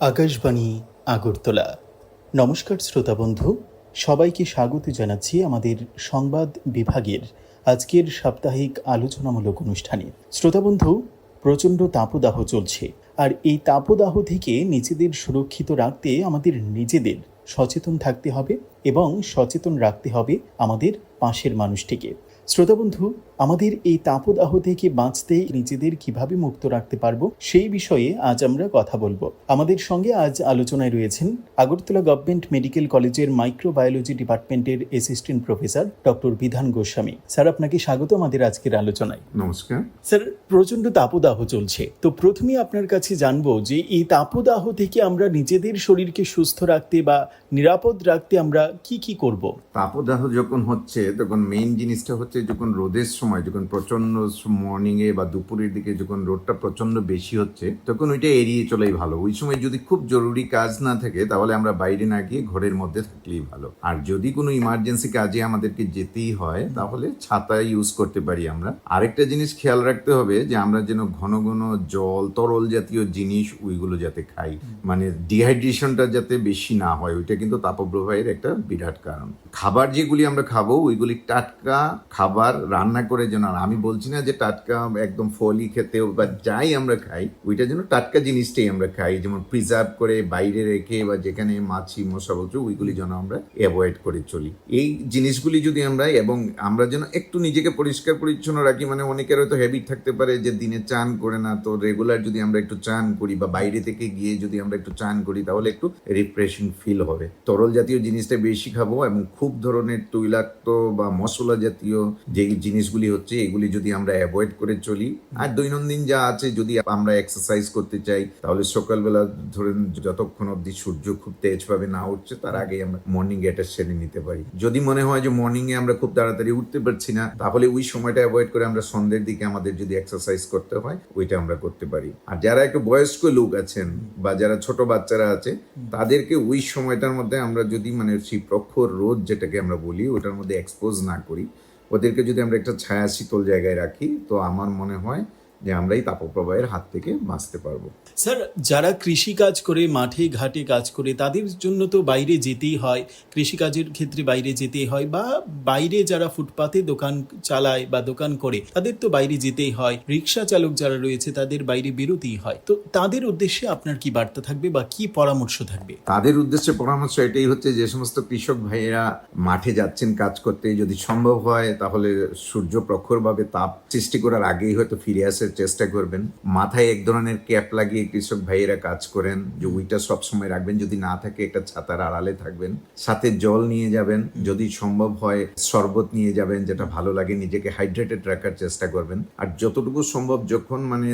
আকাশবাণী, আগরতলা। নমস্কার শ্রোতা বন্ধু, সবাইকে স্বাগত জানাচ্ছি আমাদের সংবাদ বিভাগের আজকের সাপ্তাহিক আলোচনামূলক অনুষ্ঠানে। শ্রোতা বন্ধু, প্রচণ্ড তাপদাহ চলছে, আর এই তাপদাহ থেকে নিজেদের সুরক্ষিত রাখতে আমাদের নিজেদের সচেতন থাকতে হবে এবং সচেতন রাখতে হবে আমাদের পাশের মানুষটিকে। শ্রোতা বন্ধু আমাদের এই তাপদাহ থেকে বাঁচতে নিজেদের কীভাবে মুক্ত রাখতে পারব সেই বিষয়ে আজ আমরা কথা বলব। আমাদের সঙ্গে আজ আলোচনায় রয়েছেন আগরতলা গভর্নমেন্ট মেডিকেল কলেজের মাইক্রোবায়োলজি ডিপার্টমেন্টের assistant professor doctor Bidhan Goswami. Sir আপনাকে স্বাগত আমাদের আজকের আলোচনায়। নমস্কার। স্যার প্রচণ্ড তাপদাহ চলছে। তো প্রথমে আপনার কাছে জানব যে এই তাপদাহ থেকে আমরা নিজেদের শরীরকে সুস্থ রাখতে বা নিরাপদ রাখতে আমরা কি কি করব? তাপদাহ যখন হচ্ছে তখন মেইন জিনিসটা হচ্ছে যখন রোদের সময়, যখন প্রচণ্ড মর্নিং এ বা দুপুরের দিকে যখন রোদটা প্রচণ্ড বেশি হচ্ছে, তখন ওইটা এড়িয়ে চলেই ভালো। ওই সময় যদি খুব জরুরি কাজ না থাকে, তাহলে আমরা বাইরে না গিয়ে ঘরের মধ্যে থাকলেই ভালো। আর যদি কোনো ইমার্জেন্সি কাজে আমাদেরকে যেতেই হয়, তাহলে ছাতা ইউজ করতে পারি আমরা। আরেকটা জিনিস খেয়াল রাখতে হবে যে, আমরা যেন ঘন ঘন জল, তরল জাতীয় জিনিস ওইগুলো যাতে খাই। মানে ডিহাইড্রেশনটা যাতে বেশি না হয়, ওইটা কিন্তু তাপপ্রবাহের একটা বিরাট কারণ। খাবার যেগুলি আমরা খাব, ওইগুলি টাটকা খাবার রান্না করে যেন আমি বলছি না যে টাটকা একদম ফলি খেতে বা যাই আমরা খাই, ওইটা যেন টাটকা জিনিসটাই আমরা খাই, যেমন প্রিজার্ভ করে বাইরে রেখে বা যেখানে মাছি মশা বলছো ওইগুলি যেন আমরা অ্যাভয়েড করে চলি। এই জিনিসগুলি যদি আমরা, এবং আমরা যেন একটু নিজেকে পরিষ্কার পরিচ্ছন্ন রাখি মানে অনেকের হয়তো হ্যাবিট থাকতে পারে যে দিনে চান করে না, তো রেগুলার যদি আমরা একটু চান করি, বা বাইরে থেকে গিয়ে যদি আমরা একটু চান করি, তাহলে একটু রিফ্রেশিং ফিল হবে। তরল জাতীয় জিনিসটা বেশি খাব, এবং খুব ধরনের তৈলাক্ত বা মশলা জাতীয় যে জিনিসগুলি হচ্ছে, এগুলি যদি আমরা অ্যাভয়েড করে চলি, আর দৈনন্দিন যা আছে যদি আমরা এক্সারসাইজ করতে চাই, তাহলে সকালবেলা ধরেন যতক্ষণ অবধি সূর্য খুব তেজ তেজভাবে না উঠছে, তার আগে আমরা মর্নিং এটা সেরে নিতে পারি। যদি মনে হয় যে মর্নিং এ আমরা খুব তাড়াতাড়ি উঠতে পারছি না, তাহলে ওই সময়টা অ্যাভয়েড করে আমরা সন্ধ্যের দিকে আমাদের যদি এক্সারসাইজ করতে হয়, ওইটা আমরা করতে পারি। আর যারা একটু বয়স্ক লোক আছেন, বা যারা ছোট বাচ্চারা আছে, তাদেরকে ওই সময়টার মধ্যে আমরা যদি মানে সেই প্রখর রোদ যেটাকে আমরা বলি, ওটার মধ্যে এক্সপোজ না করি ওদেরকে যদি আমরা একটা ছায়া শীতল জায়গায় রাখি তো আমার মনে হয় যে আমরা এই তাপপ্রবাহের হাত থেকে বাঁচতে পারব। স্যার যারা কৃষি কাজ করে মাঠে ঘাটে কাজ করে তাদের জন্য তো বাইরে যেতেই হয়। কৃষিকাজের ক্ষেত্রে বাইরে যেতেই হয় বা বাইরে যারা ফুটপাতে দোকান চালায় বা দোকান করে তাদের তো বাইরে যেতেই হয়। রিক্সা চালক যারা রয়েছে তাদের বাইরে বেরোতেই হয়। তো তাদের উদ্দেশ্যে আপনার কি বার্তা থাকবে বা কি পরামর্শ থাকবে? তাদের উদ্দেশ্যে পরামর্শ এটাই হচ্ছে যে সমস্ত কৃষক ভাইয়েরা মাঠে যাচ্ছেন কাজ করতে। যদি সম্ভব হয় তাহলে সূর্য প্রখরভাবে তাপ সৃষ্টি করার আগেই হয়তো ফিরে আসার চেষ্টা করবেন। মাথায় এক ধরনের ক্যাপ লাগিয়ে কৃষক ভাইয়েরা কাজ করেন যে ওইটা সবসময় রাখবেন যদি না থাকে একটা ছাতার আড়ালে থাকবেন। সাথে জল নিয়ে যাবেন যদি সম্ভব হয় শরবত নিয়ে যাবেন যেটা ভালো লাগে নিজেকে হাইড্রেটেড রাখার চেষ্টা করবেন। আর যতটুকু সম্ভব যখন মানে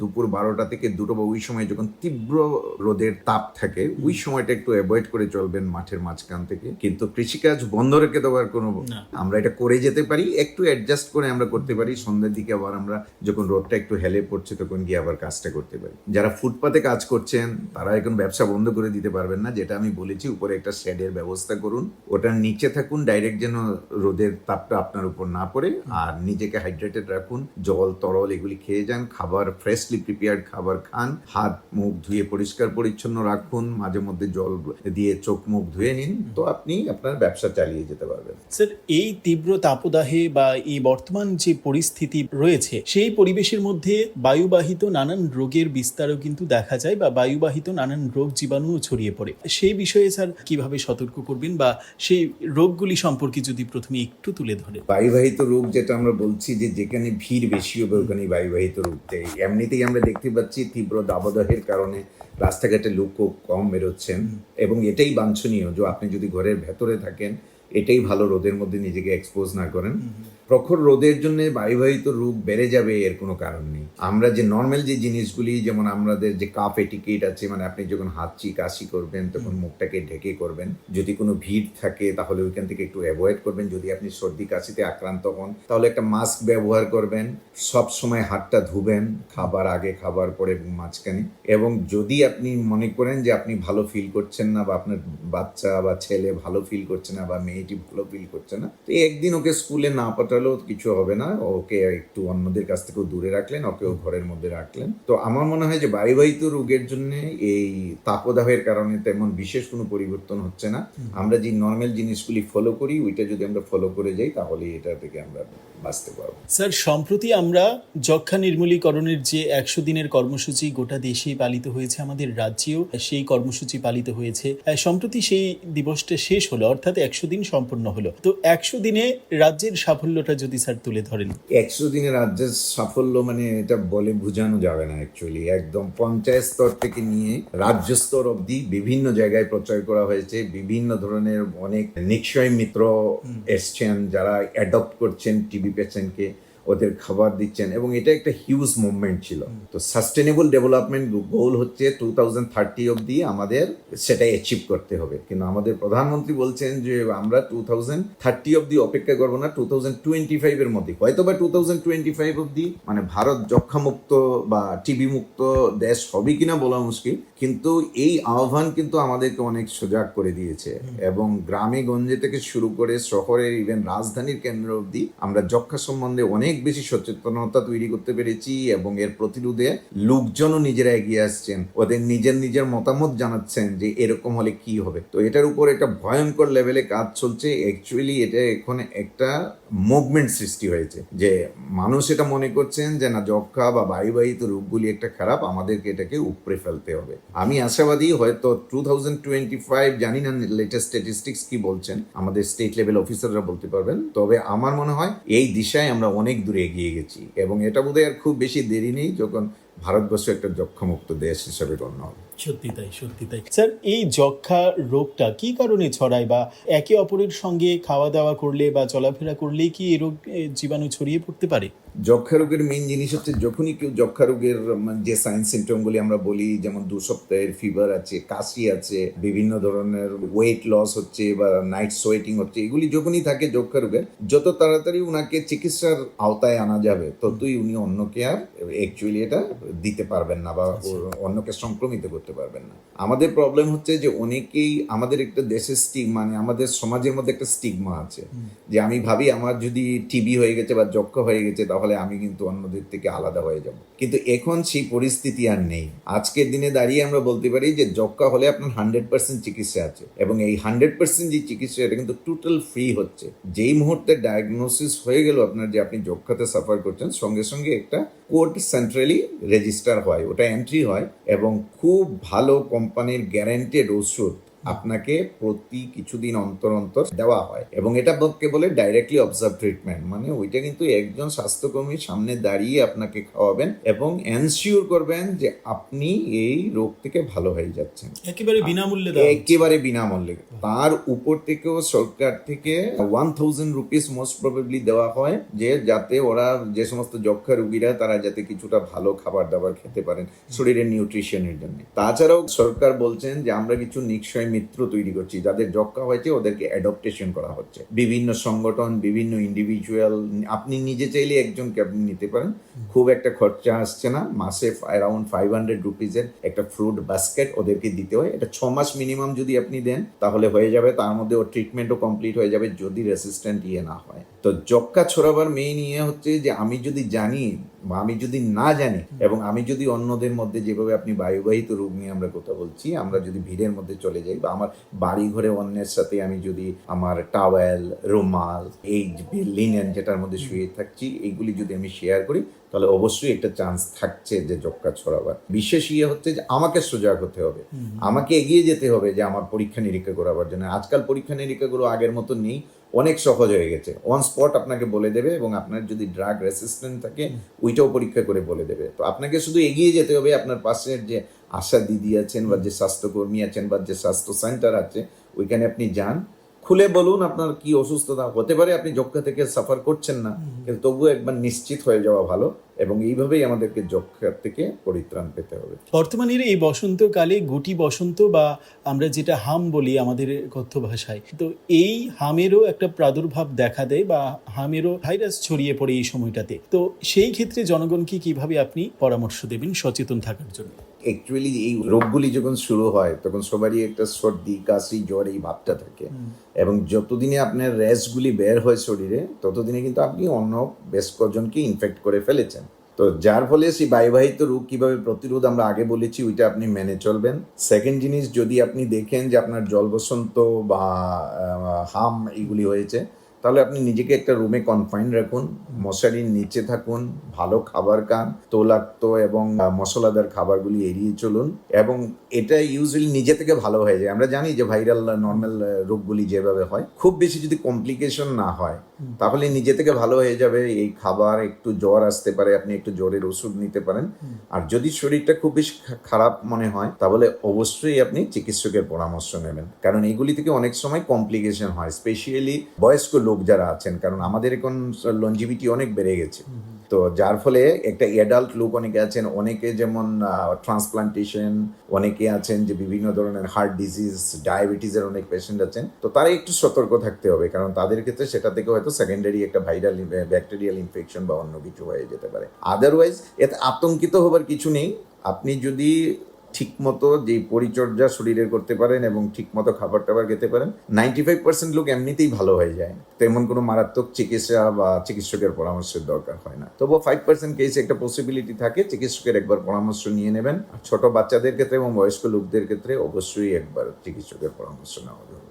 দুপুর বারোটা থেকে দুটো বা ওই সময় যখন তীব্র রোদের তাপ থাকে ওই সময়টা একটু অ্যাভয়েড করে চলবেন মাঠের মাঝখান থেকে। কিন্তু কৃষিকাজ বন্ধ রেখে দেওয়ার কোনো আমরা এটা করে যেতে পারি একটু অ্যাডজাস্ট করে আমরা করতে পারি। সন্ধ্যের দিকে আবার আমরা যখন রোদটা একটু হেলে পড়ছে, তখন গিয়ে আবার কাজটা করতে পারি। যারা ফুটপাতে কাজ করছেন, তারা এখন ব্যবসা বন্ধ করে দিতে পারবেন না, যেটা আমি বলেছি, উপরে একটা শেডের ব্যবস্থা করুন। ওটার নিচে থাকুন ডাইরেক্ট যেন রোদের তাপটা আপনার উপর না পড়ে, আর নিজেকে হাইড্রেটেড রাখুন। জল, তরল এগুলি খেয়ে যান, খাবার ফ্রেশলি প্রিপেয়ার্ড খাবার খান, হাত, মুখ ধুয়ে পরিষ্কার পরিচ্ছন্ন রাখুন, মাঝে মধ্যে জল দিয়ে চোখ মুখ ধুয়ে নিন, তো আপনি আপনার ব্যবসা চালিয়ে যেতে পারবেন। স্যার এই তীব্র তাপদাহে বা এই বর্তমান যে পরিস্থিতি রয়েছে, সেই পরিবেশের মধ্যে বায়ুবাহিত নানান রোগের বিস্তারও কিন্তু দেখা যায় বা বায়ুবাহিত নানান রোগ জীবাণুও ছড়িয়ে পড়ে। সেই বিষয়ে স্যার কীভাবে সতর্ক করবেন বা সেই রোগগুলি সম্পর্কে যদি প্রথমে একটু তুলে ধরেন। বায়ুবাহিত রোগ যেটা আমরা বলছি যে যেখানে ভিড় বেশি হবে ওখানে বায়ুবাহিত রোগ দেয়। এমনিতেই আমরা দেখতে পাচ্ছি তীব্র দাবদাহের কারণে রাস্তাঘাটে লোকও কম বেরোচ্ছেন এবং এটাই বাঞ্ছনীয় যে আপনি যদি ঘরের ভেতরে থাকেন এটাই ভালো রোদের মধ্যে নিজেকে এক্সপোজ না করেন। প্রখর রোদের জন্য বায়ুবাহিত রোগ বেড়ে যাবে এর কোনো কারণ নেই। আমরা যে নর্মাল যে জিনিসগুলি যেমন আমাদের যে কাপ এটিকেট আছে মানে আপনি যখন হাঁচি কাশি করবেন তখন মুখটাকে ঢেকে করবেন। যদি কোনো ভিড় থাকে তাহলে ওইখান থেকে একটু অ্যাভয়েড করবেন। যদি আপনি সর্দি কাশিতে আক্রান্ত হন তাহলে একটা মাস্ক ব্যবহার করবেন। সব সময় হাতটা ধুবেন খাবার আগে খাবার পরে মাঝখানে। এবং যদি আপনি মনে করেন যে আপনি ভালো ফিল করছেন না বা আপনার বাচ্চা বা ছেলে ভালো ফিল করছে না বা মেয়ে মেয়েটি ভালো ফিল করছে না। তো একদিন ওকে স্কুলে না পাঠালেও কিছু হবে না। ওকে একটু অন্যদের কাছ থেকেও দূরে রাখলেন ওকেও ঘরের মধ্যে রাখলেন। তো আমার মনে হয় যে বায়ুবাহিত রোগের জন্য এই তাপদাহের কারণে তেমন বিশেষ কোনো পরিবর্তন হচ্ছে না। আমরা যে নর্মাল জিনিসগুলি ফলো করি ওইটা যদি আমরা ফলো করে যাই তাহলে এটা থেকে আমরা বাঁচতে পারব। স্যার সম্প্রতি আমরা যক্ষা নির্মূলীকরণের যে একশো দিনের কর্মসূচি গোটা দেশেই পালিত হয়েছে আমাদের রাজ্যেও সেই কর্মসূচি পালিত হয়েছে। সম্প্রতি সেই দিবসটা শেষ হলো অর্থাৎ একশো দিন সম্পন্ন হলো। তো একশো দিনে রাজ্যের সাফল্যটা যদি স্যার তুলে ধরেন। একশো দিনে রাজ্যের সাফল্য মানে এটা বলে বোঝানো যাবে না অ্যাকচুয়ালি একদম পঞ্চায়েত স্তর থেকে নিয়ে রাজ্য স্তর অবধি বিভিন্ন জায়গায় প্রচার করা হয়েছে। বিভিন্ন ধরনের অনেক নিশ্চয় মিত্র এসছেন যারা অ্যাডপ্ট করছেন টিবি পেশেন্টকে ওদের খাবার দিচ্ছেন এবং এটা একটা হিউজ মুভমেন্ট ছিল। তো সাস্টেনেবল ডেভেলপমেন্ট গোল হচ্ছে টু থাউজেন্ড থার্টি অবধি আমাদের সেটা অ্যাচিভ করতে হবে। কিন্তু আমাদের প্রধানমন্ত্রী বলছেন যে আমরা টু থাউজেন্ড থার্টি অবধি অপেক্ষা করব না টু থাউজেন্ড টোয়েন্টি ফাইভের মধ্যে। হয়তো বা টু থাউজেন্ড টোয়েন্টি ফাইভ অবধি মানে ভারত যক্ষামুক্ত বা টিবি মুক্ত দেশ হবে কিনা বলা মুশকিল। কিন্তু এই আহ্বান কিন্তু আমাদেরকে অনেক সজাগ করে দিয়েছে। এবং গ্রামে গঞ্জে থেকে শুরু করে শহরের ইভেন রাজধানীর কেন্দ্র অবধি আমরা যক্ষা সম্বন্ধে অনেক বেশি সচেতনতা তৈরি করতে পেরেছি এবং এর প্রতিরোধে লোকজনও নিজেরা এগিয়ে আসছেন। ওদের নিজের নিজের মতামত জানাচ্ছেন যে এরকম হলে কি হবে। তো এটার উপর একটা ভয়ঙ্কর লেভেলে কাজ চলছে। অ্যাকচুয়ালি এটা এখন একটা মুভমেন্ট সৃষ্টি হয়েছে। যে মানুষ এটা মনে করছেন যে, না, যক্ষা বা বায়ুবাহিত রোগগুলি একটা খারাপ, আমাদেরকে এটাকে উপড়ে ফেলতে হবে। আমি আশাবাদী, হয়তো টু থাউজেন্ড টোয়েন্টি ফাইভ জানি না লেটেস্ট স্ট্যাটিস্টিক্স কি বলছেন, আমাদের স্টেট লেভেল অফিসাররা বলতে পারবেন। তবে আমার মনে হয় এই দিশায় আমরা অনেক দূরে এগিয়ে গেছি এবং এটা বোধহয় আর খুব বেশি দেরি নেই যখন ভারতবর্ষ একটা যক্ষামুক্ত দেশ হিসেবে গণ্য হবে। সত্যি তাই সত্যি তাই। স্যার এই যক্ষা রোগটা কি কারণে ছড়ায় বা একে অপরের সঙ্গে খাওয়া দাওয়া করলে বা চলাফেরা করলেই কি এই রোগ জীবাণু ছড়িয়ে পড়তে পারে? যক্ষা রোগের মেইন জিনিস হচ্ছে যখনই কেউ যক্ষা রোগের মানে যে সাইন সিমটমগুলি আমরা বলি যেমন দু সপ্তাহের ফিভার আছে কাশি আছে বিভিন্ন ধরনের ওয়েট লস হচ্ছে বা নাইট সোয়েটিং হচ্ছে এগুলি যখনই থাকে যক্ষা রোগের যত তাড়াতাড়ি উনাকে চিকিৎসার আওতায় আনা যাবে ততই উনি অন্যকে আর অ্যাকচুয়ালি এটা দিতে পারবেন না বা ওর- অন্যকে সংক্রমিত করতে পারবেন না। আমাদের প্রবলেম হচ্ছে যে অনেকেই আমাদের একটা দেশের স্টিক মানে আমাদের সমাজের মধ্যে একটা স্টিগমা আছে। যে আমি ভাবি আমার যদি টিবি হয়ে গেছে বা যক্ষা হয়ে গেছে তাহলে আমি কিন্তু অন্যদের থেকে আলাদা হয়ে যাব। কিন্তু এখন সেই পরিস্থিতি আর নেই। আজকের দিনে দাঁড়িয়ে আমরা বলতে পারি যে যক্ষা হলে আপনার হান্ড্রেড পার্সেন্ট চিকিৎসা আছে। এবং এই হান্ড্রেড পার্সেন্ট যে চিকিৎসা এটা কিন্তু টোটাল ফ্রি হচ্ছে। যেই মুহূর্তে ডায়াগনোসিস হয়ে গেল আপনার যে আপনি যক্ষাতে সাফার করছেন সঙ্গে সঙ্গে একটা কোড সেন্ট্রালি রেজিস্টার হয়। ওটা এন্ট্রি হয় এবং খুব ভালো কোম্পানির গ্যারেন্টেড ওষুধ আপনাকে প্রতি কিছুদিন অন্তর অন্তর দেওয়া হয় এবং এটা কে বলে ডাইরেক্টলি অবজার্ভ ট্রিটমেন্ট মানে ওইটা কিন্তু একজন স্বাস্থ্যকর্মীর সামনে দাঁড়িয়ে আপনাকে খাওয়াবেন এবং এনশিওর করবেন যে আপনি এই রোগ থেকে ভালো হয়ে যাচ্ছেন। একেবারে বিনামূল্যে একেবারে বিনামূল্যে। তার উপর থেকেও সরকার থেকে one thousand rupees most probably দেওয়া হয় যে যাতে ওরা যে সমস্ত যক্ষা রুগীরা তারা যাতে কিছুটা ভালো খাবার দাবার খেতে পারেন শরীরের নিউট্রিশনের জন্য। তাছাড়াও সরকার বলছেন যে আমরা কিছু নিশ্চয় মিত্র তৈরি করছি, যাদের যক্ষা হয়েছে ওদেরকে অ্যাডপ্টেশন করা হচ্ছে। বিভিন্ন সংগঠন, বিভিন্ন ইন্ডিভিজুয়াল আপনি নিজে চাইলে একজনকে আপনি নিতে পারেন। খুব একটা খরচা আসছে না, মাসে অ্যারাউন্ড ফাইভ হান্ড্রেড রুপিজের একটা ফ্রুট বাস্কেট ওদেরকে দিতে হয়। এটা ছ মাস মিনিমাম যদি আপনি দেন, তাহলে হয়ে যাবে, তার মধ্যে ওর ট্রিটমেন্টও কমপ্লিট হয়ে যাবে যদি রেসিস্ট্যান্ট ইয়ে না হয়। তো যক্ষা ছড়াবার মেইন ইয়ে হচ্ছে যে, আমি যদি জানি আমি যদি না জানি এবং আমি যদি অন্যদের মধ্যে যেভাবে আপনি বায়ুবাহিত রোগ নিয়ে আমরা কথা বলছি আমরা যদি ভিড়ের মধ্যে চলে যাই বা আমার বাড়ি ঘরে অন্যের সাথে আমি যদি আমার টাওয়েল রুমাল এই লিনেন যেটার মধ্যে শুয়ে থাকছি এইগুলি যদি আমি শেয়ার করি তাহলে অবশ্যই একটা চান্স থাকছে যে যক্ষা ছড়াবার। বিশেষ ইয়ে হচ্ছে যে আমাকে সজাগ হতে হবে। আমাকে এগিয়ে যেতে হবে যে আমার পরীক্ষা নিরীক্ষা করাবার জন্য। আজকাল পরীক্ষা নিরীক্ষাগুলো আগের মতো নেই। অনেক সহজ হয়ে গেছে। অন স্পট আপনাকে বলে দেবে এবং আপনার যদি ড্রাগ রেসিস্ট্যান্ট থাকে, ওইটাও পরীক্ষা করে বলে দেবে। তো আপনাকে শুধু এগিয়ে যেতে হবে আপনার পাশের যে আশা দিদি আছেন বা যে স্বাস্থ্যকর্মী আছেন বা যে স্বাস্থ্য সেন্টার আছে, ওইখানে আপনি যান। খুলে বলুন আপনার কি অসুস্থতা হতে পারে, আপনি যক্ষা থেকে সাফার করছেন না, কিন্তু তবুও একবার নিশ্চিত হয়ে যাওয়া ভালো এবং এইভাবেই আমাদেরকে যক্ষার থেকে পরিত্রাণ পেতে হবে। বর্তমানের এই বসন্তকালে গুটি বসন্ত বা আমরা যেটা হাম বলি আমাদের কথ্য ভাষায়, তো এই হামেরও একটা প্রাদুর্ভাব দেখা দেয় বা হামেরও ভাইরাস ছড়িয়ে পড়ে এই সময়টাতে। তো সেই ক্ষেত্রে জনগণকে কীভাবে আপনি পরামর্শ দেবেন সচেতন থাকার জন্য? অ্যাকচুয়ালি এই রোগগুলি যখন শুরু হয় তখন সবারই একটা সর্দি কাশি জ্বর এই ভাবটা থাকে। এবং যতদিনে আপনার র্যাশগুলি বের হয় শরীরে ততদিনে কিন্তু আপনি অন্য বেশ কজনকে ইনফেক্ট করে ফেলেছেন। তো যার ফলে সেই বায়ুবাহিত রোগ কীভাবে প্রতিরোধ আমরা আগে বলেছি ওইটা আপনি মেনে চলবেন। সেকেন্ড জিনিস যদি আপনি দেখেন যে আপনার জল বসন্ত বা হাম এইগুলি হয়েছে তাহলে আপনি নিজেকে একটা রুমে কনফাইন রাখুন মশারির নিচে থাকুন ভালো খাবার খান তোলাক্ত এবং মশলাদার খাবারগুলি এড়িয়ে চলুন এবং এটা ইউজুয়ালি নিজে থেকে ভালো হয়ে যায়। আমরা জানি যে ভাইরাল নর্মাল রোগগুলি যেভাবে হয় খুব বেশি যদি কমপ্লিকেশন না হয় তাহলে নিজে থেকে ভালো হয়ে যাবে। এই খাবার একটু জ্বর আসতে পারে আপনি একটু জ্বরের ওষুধ নিতে পারেন। আর যদি শরীরটা খুব বেশি খারাপ মনে হয় তাহলে অবশ্যই আপনি চিকিৎসকের পরামর্শ নেবেন। কারণ এগুলি থেকে অনেক সময় কমপ্লিকেশন হয় স্পেশালি বয়স্ক লোক যারা আছেন কারণ আমাদের এখন লঞ্জিভিটি অনেক বেড়ে গেছে। তো যার ফলে একটা অ্যাডাল্ট লোক অনেকে আছেন অনেকে যেমন ট্রান্সপ্লান্টেশন অনেকে আছেন যে বিভিন্ন ধরনের হার্ট ডিজিজ ডায়াবেটিসের অনেক পেশেন্ট আছেন। তো তারা একটু সতর্ক থাকতে হবে কারণ তাদের ক্ষেত্রে সেটা থেকে হয়তো সেকেন্ডারি একটা ভাইরাল ব্যাকটেরিয়াল ইনফেকশন বা অন্য কিছু হয়ে যেতে পারে। আদারওয়াইজ এতে আতঙ্কিত হবার কিছু নেই। আপনি যদি ঠিকমতো যে পরিচর্যা শরীরের করতে পারেন এবং ঠিকমতো খাবার টাবার খেতে পারেন নাইনটি ফাইভ পার্সেন্ট লোক এমনিতেই ভালো হয়ে যায়। তেমন কোনো মারাত্মক চিকিৎসা বা চিকিৎসকের পরামর্শের দরকার হয় না। তবুও ফাইভ পার্সেন্ট কেসে একটা পসিবিলিটি থাকে চিকিৎসকের একবার পরামর্শ নিয়ে নেবেন। আর ছোট বাচ্চাদের ক্ষেত্রে এবং বয়স্ক লোকদের ক্ষেত্রে অবশ্যই একবার চিকিৎসকের পরামর্শ নেওয়া জরুরি।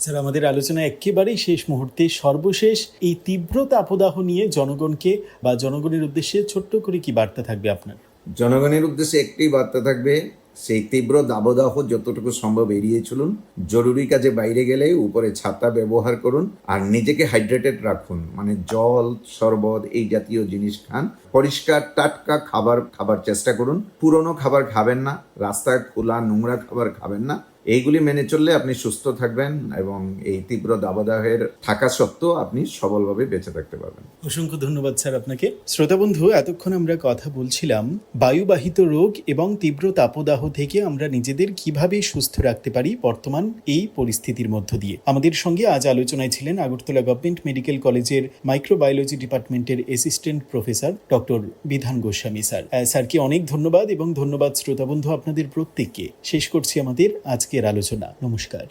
স্যার আমাদের আলোচনা একেবারেই শেষ মুহূর্তে। সর্বশেষ এই তীব্র তাপদাহ নিয়ে জনগণকে বা জনগণের উদ্দেশ্যে ছোট্ট করে কি বার্তা থাকবে আপনার? জনগণের উদ্দেশ্যে একটাই বার্তা থাকবে সেই তীব্র দাবদাহ যতটুকু সম্ভব এড়িয়ে চলুন। জরুরি কাজে বাইরে গেলে উপরে ছাতা ব্যবহার করুন আর নিজেকে হাইড্রেটেড রাখুন। মানে জল, শরবত এই জাতীয় জিনিস খান। পরিষ্কার, টাটকা খাবার খাবার চেষ্টা করুন। পুরনো খাবার খাবেন না। রাস্তায় খোলা নোংরা খাবার খাবেন না। এইগুলি মেনে চললে আপনি সুস্থ থাকবেন এবং এই তীব্র দাবদাহের থাকা সত্ত্বেও আপনি সবলভাবে বেঁচে থাকতে পারবেন। অসংখ্য ধন্যবাদ, স্যার, আপনাকে। শ্রোতা বন্ধু, এতক্ষণ আমরা কথা বলছিলাম বায়ুবাহিত রোগ এবং তীব্র তাপদাহ থেকে আমরা নিজেদের কীভাবে সুস্থ রাখতে পারি বর্তমান এই পরিস্থিতির মধ্য দিয়ে। আমাদের সঙ্গে আজ আলোচনায় ছিলেন আগরতলা গভর্নমেন্ট মেডিকেল কলেজের মাইক্রোবায়োলজি ডিপার্টমেন্টের assistant professor doctor Bidhan Goswami, sir. স্যারকে অনেক ধন্যবাদ এবং ধন্যবাদ শ্রোতা বন্ধু আপনাদের প্রত্যেককে। শেষ করছি আমাদের আজকের আলোচনা নমস্কার